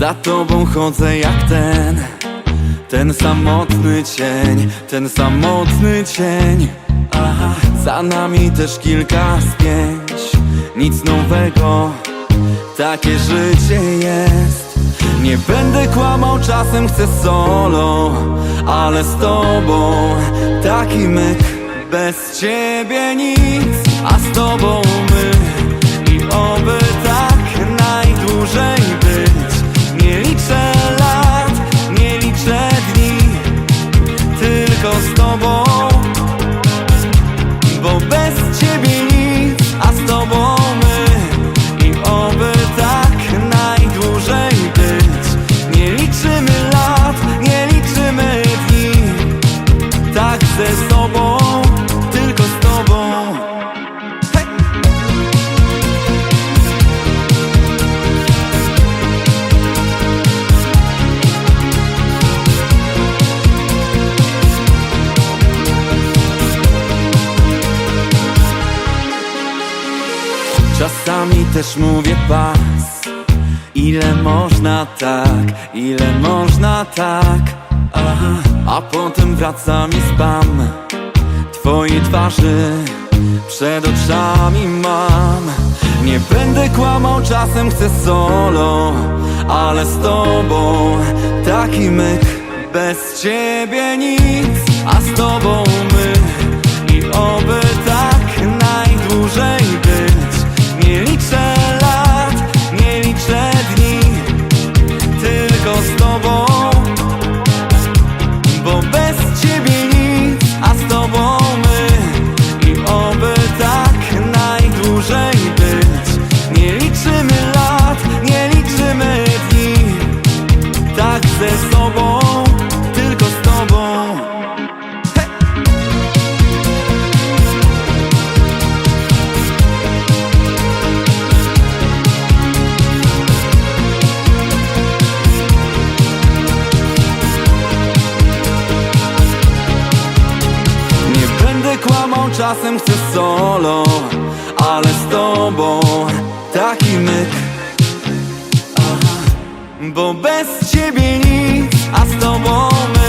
Za tobą chodzę jak ten. Ten samotny cień Ten samotny cień. Aha. Za nami też kilka spięć Nic nowego Takie życie jest. Nie będę kłamał, czasem chcę solo Ale z tobą taki myk Bez ciebie nic. A z tobą my I oby Czasami też mówię pas. Ile można tak, ile można tak? Aha. A potem wraca mi spam. Twojej twarzy przed oczami mam. Nie będę kłamał, czasem chcę solo Ale z tobą taki myk. Bez ciebie nic, a z tobą Nie Ludzie czasem chcę solo Ale z tobą taki myk. Bo bez ciebie nic, a z tobą myk